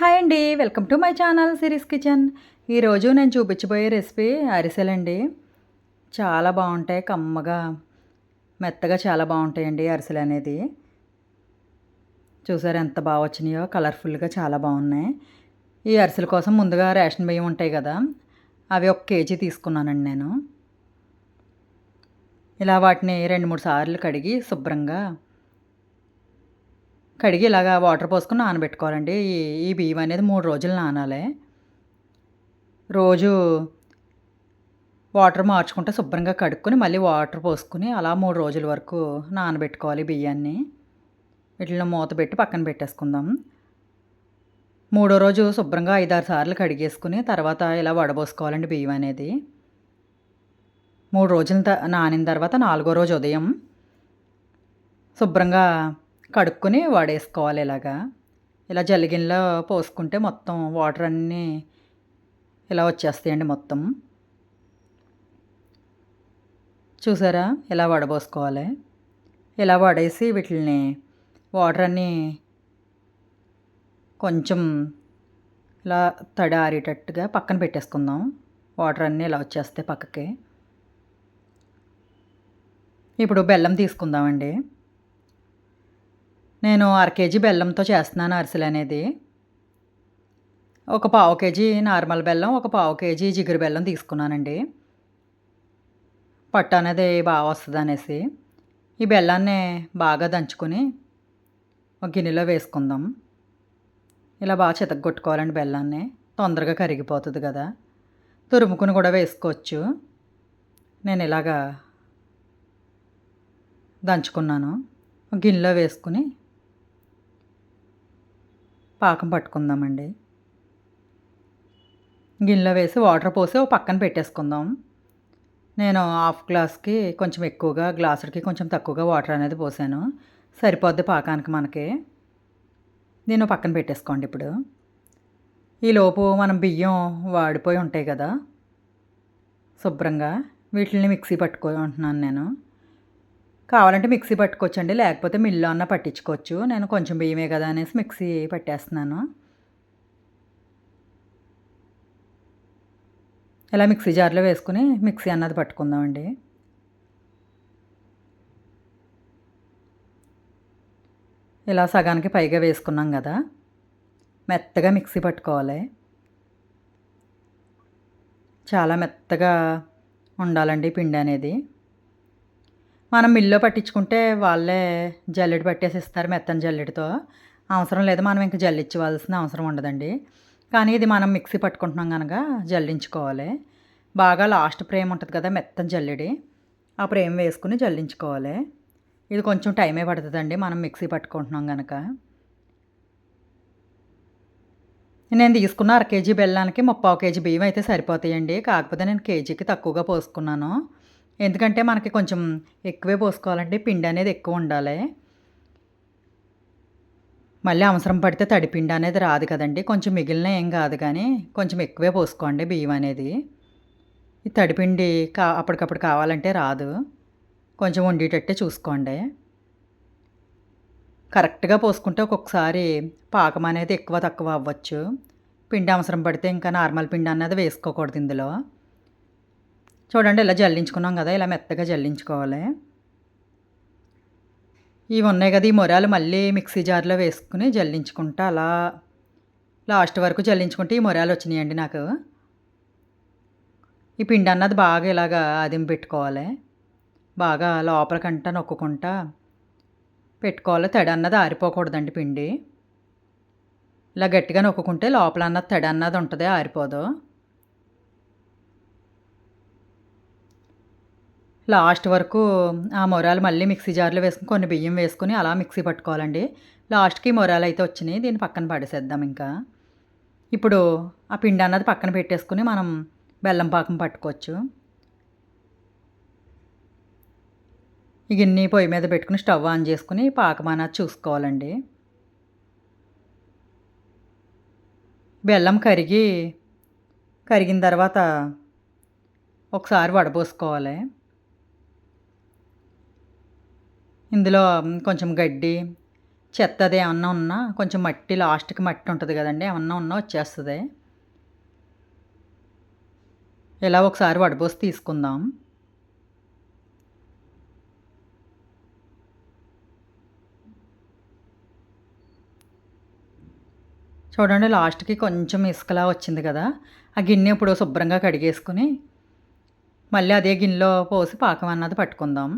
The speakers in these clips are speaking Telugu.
హాయ్ అండి. Welcome to my channel series kitchen. ఈరోజు నేను చూపించబోయే రెసిపీ అరిసెలండి. చాలా బాగుంటాయి కమ్మగా మెత్తగా చాలా బాగుంటాయండి అరిసెలు అనేది. చూసారు ఎంత బాగా వచ్చినాయో? కలర్ఫుల్గా చాలా బాగున్నాయి. ఈ అరిసెల కోసం ముందుగా రేషన్ బియ్యం ఉంటాయి కదా అవి ఒక కేజీ తీసుకున్నానండి నేను. ఇలా వాటిని రెండు మూడు సార్లు కడిగి శుభ్రంగా కడిగి ఇలాగా వాటర్ పోసుకుని నానబెట్టుకోవాలండి. ఈ బియ్యం అనేది మూడు రోజులు నానాలి. రోజు వాటర్ మార్చుకుంటే శుభ్రంగా కడుక్కొని మళ్ళీ వాటర్ పోసుకుని అలా మూడు రోజుల వరకు నానబెట్టుకోవాలి బియ్యాన్ని. వీటిని మూత పెట్టి పక్కన పెట్టేసుకుందాం. మూడో రోజు శుభ్రంగా ఐదారు సార్లు కడిగేసుకుని తర్వాత ఇలా వడబోసుకోవాలండి బియ్యం అనేది. మూడు రోజుల త నానిన తర్వాత నాలుగో రోజు ఉదయం శుభ్రంగా కడుక్కొని వాడేసుకోవాలి ఇలాగా. ఇలా జల్లిగిన్నెలో పోసుకుంటే మొత్తం వాటర్ అన్నీ ఇలా వచ్చేస్తాయండి మొత్తం. చూసారా? ఇలా వడబోసుకోవాలి. ఇలా వడేసి వీటిని వాటర్ అన్నీ కొంచెం ఇలా తడి ఆరేటట్టుగా పక్కన పెట్టేసుకుందాం. వాటర్ అన్నీ ఇలా వచ్చేస్తాయి పక్కకి. ఇప్పుడు బెల్లం తీసుకుందామండి. నేను అర కేజీ బెల్లంతో చేస్తున్నాను అరిసెలు అనేది. ఒక పావు కేజీ నార్మల్ బెల్లం ఒక పావు కేజీ జిగురు బెల్లం తీసుకున్నానండి. పట్టు అనేది బాగా వస్తుంది అనేసి ఈ బెల్లాన్ని బాగా దంచుకొని ఒక గిన్నెలో వేసుకుందాం. ఇలా బాగా చితగొట్టుకోవాలండి బెల్లాన్ని. తొందరగా కరిగిపోతుంది కదా. తురుముకుని కూడా వేసుకోవచ్చు. నేను ఇలాగా దంచుకున్నాను. గిన్నెలో వేసుకుని పాకం పట్టుకుందామండి. గిన్నెలో వేసి వాటర్ పోసి ఒక పక్కన పెట్టేసుకుందాం. నేను హాఫ్ గ్లాస్కి కొంచెం ఎక్కువగా గ్లాసుడికి కొంచెం తక్కువగా వాటర్ అనేది పోసాను. సరిపోద్ది పాకానికి మనకి. నేను పక్కన పెట్టేసుకోండి ఇప్పుడు. ఈలోపు మనం బియ్యం వాడిపోయి ఉంటాయి కదా. శుభ్రంగా వీటిని మిక్సీ పట్టుకుంటున్నాను నేను. కావాలంటే మిక్సీ పట్టుకోవచ్చండి లేకపోతే మిల్లు అన్న పట్టించుకోవచ్చు. నేను కొంచెం బియ్యమే కదా అనేసి మిక్సీ పట్టేస్తున్నాను. ఇలా మిక్సీ జార్లో వేసుకుని మిక్సీ అన్నది పట్టుకుందామండి. ఇలా సగానికి పైగా వేసుకున్నాం కదా మెత్తగా మిక్సీ పట్టుకోవాలి. చాలా మెత్తగా ఉండాలండి పిండి అనేది. మనం మిల్లో పట్టించుకుంటే వాళ్ళే జల్లెడ పట్టేసి ఇస్తారు మెత్తని జల్లెడతో. అవసరం లేదు మనం ఇంకా జల్లించవలసిన అవసరం ఉండదండి. కానీ ఇది మనం మిక్సీ పట్టుకుంటున్నాం కనుక జల్లించుకోవాలి. బాగా లాస్ట్ ప్రేమ్ ఉంటుంది కదా మెత్తని జల్లెడి ఆ ప్రేమ్ వేసుకుని జల్లించుకోవాలి. ఇది కొంచెం టైమే పడుతుందండి మనం మిక్సీ పట్టుకుంటున్నాం కనుక నేను తీసుకున్న అర కేజీ బెల్లానికి ముప్పావు కేజీ బియ్యం అయితే సరిపోతాయండి. కాకపోతే నేను కేజీకి తక్కువగా పోసుకున్నాను. ఎందుకంటే మనకి కొంచెం ఎక్కువే పోసుకోవాలంటే పిండి అనేది ఎక్కువ ఉండాలి. మళ్ళీ అవసరం పడితే తడిపిండి అనేది రాదు కదండి కొంచెం మిగిలిన ఏం కాదు కానీ కొంచెం ఎక్కువే పోసుకోండి బియ్యం అనేది. ఈ తడిపిండి కా అప్పటికప్పుడు కావాలంటే రాదు కొంచెం వండేటట్టే చూసుకోండి. కరెక్ట్గా పోసుకుంటే ఒక్కొక్కసారి పాకం అనేది ఎక్కువ తక్కువ అవ్వచ్చు. పిండి అవసరం పడితే ఇంకా నార్మల్ పిండి అన్నది వేసుకోకూడదు ఇందులో. చూడండి ఇలా జల్లించుకున్నాం కదా ఇలా మెత్తగా జల్లించుకోవాలి. ఇవి ఉన్నాయి కదా ఈ మొరాలు మళ్ళీ మిక్సీ జార్లో వేసుకుని జల్లించుకుంటా అలా లాస్ట్ వరకు జల్లించుకుంటే ఈ మొరాలు వచ్చినాయండి నాకు. ఈ పిండి అన్నది బాగా ఇలాగా అదిం పెట్టుకోవాలి. బాగా లోపలికంటా నొక్కుకుంటా పెట్టుకోవాలి. తడి అన్నది ఆరిపోకూడదండి పిండి. ఇలా గట్టిగా నొక్కుంటే లోపల అన్నది తడి అన్నది ఉంటుంది ఆరిపోదు. లాస్ట్ వరకు ఆ మొరాలు మళ్ళీ మిక్సీ జార్లో వేసుకుని కొన్ని బియ్యం వేసుకుని అలా మిక్సీ పట్టుకోవాలండి. లాస్ట్కి మొరాలు అయితే వచ్చినాయి దీన్ని పక్కన పడేసేద్దాం ఇంకా. ఇప్పుడు ఆ పిండి అన్నది పక్కన పెట్టేసుకుని మనం బెల్లం పాకం పట్టుకోవచ్చు. ఈ గిన్నె పొయ్యి మీద పెట్టుకుని స్టవ్ ఆన్ చేసుకుని పాకం అన్నది చూసుకోవాలండి. బెల్లం కరిగి కరిగిన తర్వాత ఒకసారి వడపోసుకోవాలి. ఇందులో కొంచెం గడ్డి చెత్త అది ఏమన్నా ఉన్నా కొంచెం మట్టి లాస్ట్కి మట్టి ఉంటుంది కదండి ఏమన్నా ఉన్నా వచ్చేస్తుంది. ఇలా ఒకసారి వడబోసి తీసుకుందాం. చూడండి లాస్ట్కి కొంచెం ఇసుకలా వచ్చింది కదా ఆ గిన్నె ఇప్పుడు శుభ్రంగా కడిగేసుకుని మళ్ళీ అదే గిన్నెలో పోసి పాకం అన్నది పట్టుకుందాం.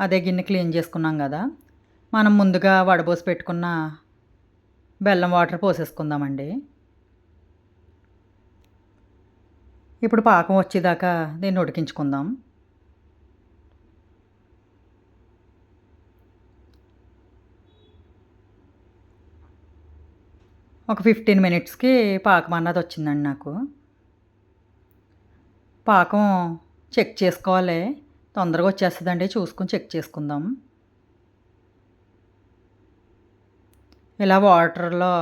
అదే గిన్నె క్లీన్ చేసుకున్నాం కదా. మనం ముందుగా వడబోసి పెట్టుకున్న బెల్లం వాటర్ పోసేసుకుందామండి. ఇప్పుడు పాకం వచ్చేదాకా దీన్ని ఉడికించుకుందాం. ఒక ఫిఫ్టీన్ మినిట్స్కి పాకం అన్నది వచ్చిందండి నాకు. పాకం చెక్ చేసుకోవాలి. తొందరగా వచ్చేస్తుందండి. చూసుకుని చెక్ చేసుకుందాం. ఇలా వాటర్లో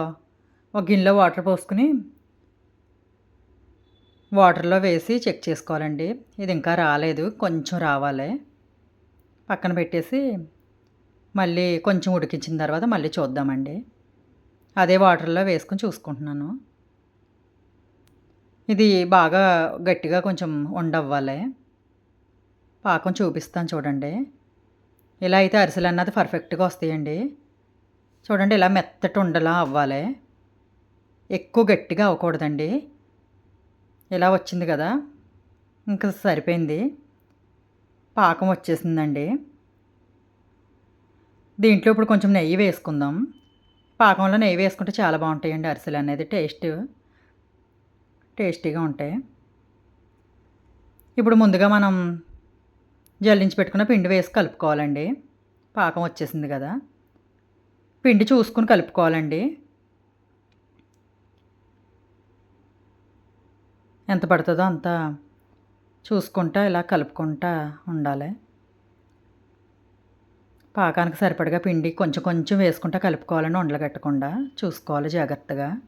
ఒక గిన్నెలో వాటర్ పోసుకుని వాటర్లో వేసి చెక్ చేసుకోవాలండి. ఇది ఇంకా రాలేదు. కొంచెం రావాలి. పక్కన పెట్టేసి మళ్ళీ కొంచెం ఉడికించిన తర్వాత మళ్ళీ చూద్దామండి. అదే వాటర్లో వేసుకొని చూసుకుంటున్నాను. ఇది బాగా గట్టిగా కొంచెం ఉండవ్వాలి. పాకం చూపిస్తాను చూడండి. ఇలా అయితే అరిసెలు అన్నది పర్ఫెక్ట్గా వస్తాయండి. చూడండి ఇలా మెత్తటి ఉండలా అవ్వాలి. ఎక్కువ గట్టిగా అవ్వకూడదండి. ఇలా వచ్చింది కదా. ఇంకా సరిపోయింది. పాకం వచ్చేసిందండి. దీంట్లో ఇప్పుడు కొంచెం నెయ్యి వేసుకుందాం. పాకంలో నెయ్యి వేసుకుంటే చాలా బాగుంటాయండి అరిసెలు అనేది. టేస్ట్ టేస్టీగా ఉంటాయి. ఇప్పుడు ముందుగా మనం జల్లించి పెట్టుకున్న పిండి వేసి కలుపుకోవాలండి. పాకం వచ్చేసింది కదా. పిండి చూసుకుని కలుపుకోవాలండి. ఎంత పడుతుందో అంత చూసుకుంటా ఇలా కలుపుకుంటా ఉండాలి. పాకానికి సరిపడగా పిండి కొంచెం కొంచెం వేసుకుంటా కలుపుకోవాలని ఉండలు కట్టకుండా. చూసుకోవాలి జాగ్రత్తగా.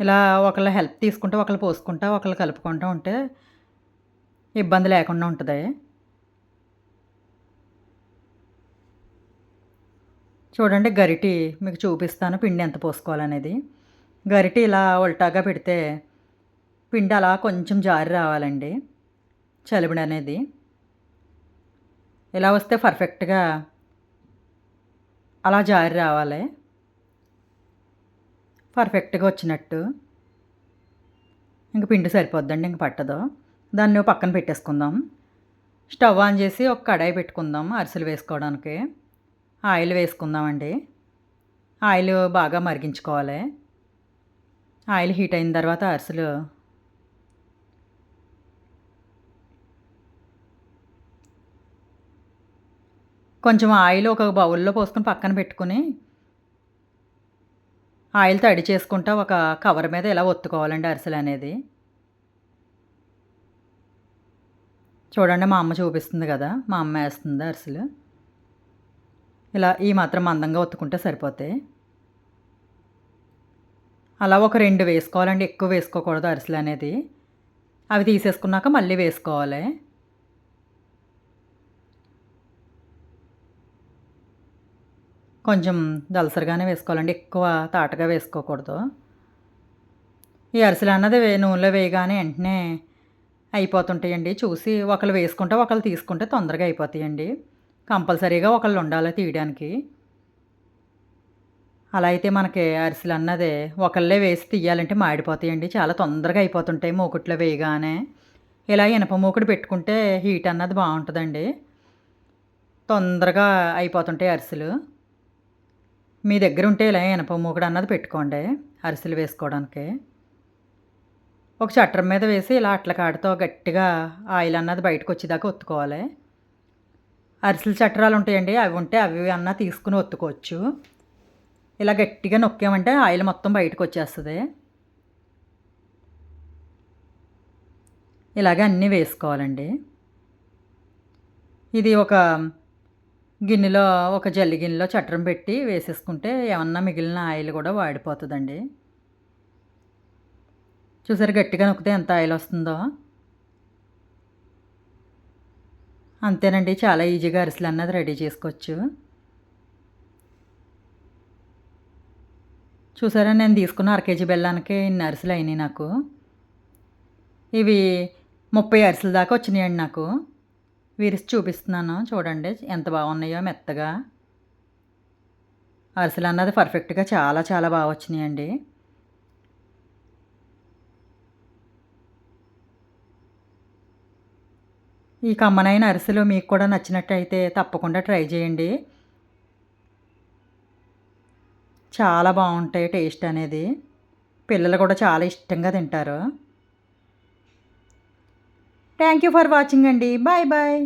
ఇలా ఒకళ్ళ హెల్ప్ తీసుకుంటూ ఒకళ్ళు పోసుకుంటా ఒకళ్ళు కలుపుకుంటూ ఉంటే ఇబ్బంది లేకుండా ఉంటుంది. చూడండి గరిటి మీకు చూపిస్తాను పిండి ఎంత పోసుకోవాలనేది. గరిటి ఇలా ఉల్టాగా పెడితే పిండి అలా కొంచెం జారి రావాలండి చలిబిడి అనేది ఇలా వస్తే పర్ఫెక్ట్గా అలా జారి రావాలి. పర్ఫెక్ట్గా వచ్చినట్టు. ఇంక పిండి సరిపోద్దండి ఇంక పట్టదు. దాన్ని పక్కన పెట్టేసుకుందాం. స్టవ్ ఆన్ చేసి ఒక కడాయి పెట్టుకుందాం అరిసెలు వేసుకోవడానికి. ఆయిల్ వేసుకుందామండి. ఆయిల్ బాగా మరిగించుకోవాలి. ఆయిల్ హీట్ అయిన తర్వాత అరిసెలు కొంచెం ఆయిల్ ఒక బౌల్లో పోసుకొని పక్కన పెట్టుకుని ఆయిల్ తడి చేసుకుంటా ఒక కవర్ మీద ఇలా ఒత్తుకోవాలండి అరిసెలు అనేది. చూడండి మా అమ్మ చూపిస్తుంది కదా మా అమ్మ వేస్తుంది అరిసెలు. ఇలా ఈ మాత్రం మందంగా ఒత్తుకుంటే సరిపోతాయి అలా ఒక రెండు వేసుకోవాలండి ఎక్కువ వేసుకోకూడదు అరిసెలు అనేది. అవి తీసేసుకున్నాక మళ్ళీ వేసుకోవాలి. కొంచెం దలసరిగానే వేసుకోవాలండి ఎక్కువ తాటగా వేసుకోకూడదు. ఈ అరిసెలు అన్నది వే నూనెలో వేయగానే వెంటనే అయిపోతుంటాయండి. చూసి ఒకళ్ళు వేసుకుంటే ఒకళ్ళు తీసుకుంటే తొందరగా అయిపోతాయండి. కంపల్సరీగా ఒకళ్ళు ఉండాలి తీయడానికి. అలా అయితే మనకి అరిసెలు అన్నది ఒకళ్ళే వేసి తీయాలంటే మాడిపోతాయండి. చాలా తొందరగా అయిపోతుంటాయి మూకుట్లో వేయగానే. ఇలా ఇనప మూకుడు పెట్టుకుంటే హీట్ అన్నది బాగుంటుందండి. తొందరగా అయిపోతుంటాయి అరిసెలు. మీ దగ్గర ఉంటే ఇలా ఇనప మూకుడు అన్నది పెట్టుకోండి అరిసెలు వేసుకోవడానికి. ఒక చట్రం మీద వేసి ఇలా అట్లకాడతో గట్టిగా ఆయిల్ అన్నది బయటకు వచ్చేదాకా ఒత్తుకోవాలి. అరిసెల చట్రాలు ఉంటాయండి అవి ఉంటే అవి అన్న తీసుకుని ఒత్తుకోవచ్చు. ఇలా గట్టిగా నొక్కామంటే ఆయిల్ మొత్తం బయటకు వచ్చేస్తుంది ఇలాగే అన్నీ వేసుకోవాలండి. ఇది ఒక గిన్నెలో ఒక జల్లి గిన్నెలో చట్రం పెట్టి వేసేసుకుంటే ఏమన్నా మిగిలిన ఆయిల్ కూడా వాడిపోతుందండి. చూసారు గట్టిగా నొక్కితే ఎంత ఆయిల్ వస్తుందో? అంతేనండి చాలా ఈజీగా అరిసెలు అన్నది రెడీ చేసుకోవచ్చు. చూసారా నేను తీసుకున్న కేజీ బెల్లానికి ఇన్ని అరిసెలు అయినాయి నాకు. ఇవి ముప్పై అరిసెలు దాకా వచ్చినాయండి నాకు. విరిసి చూపిస్తున్నాను చూడండి ఎంత బాగున్నాయో మెత్తగా. అరిసెలు అన్నది పర్ఫెక్ట్గా చాలా చాలా బాగా వచ్చినాయండి. ఈ కమ్మనైన అరిసెలు మీకు కూడా నచ్చినట్టయితే తప్పకుండా ట్రై చేయండి. చాలా బాగుంటాయి టేస్ట్ అనేది. పిల్లలు కూడా చాలా ఇష్టంగా తింటారు. థ్యాంక్ యూ ఫర్ వాచింగ్ అండి. Bye bye.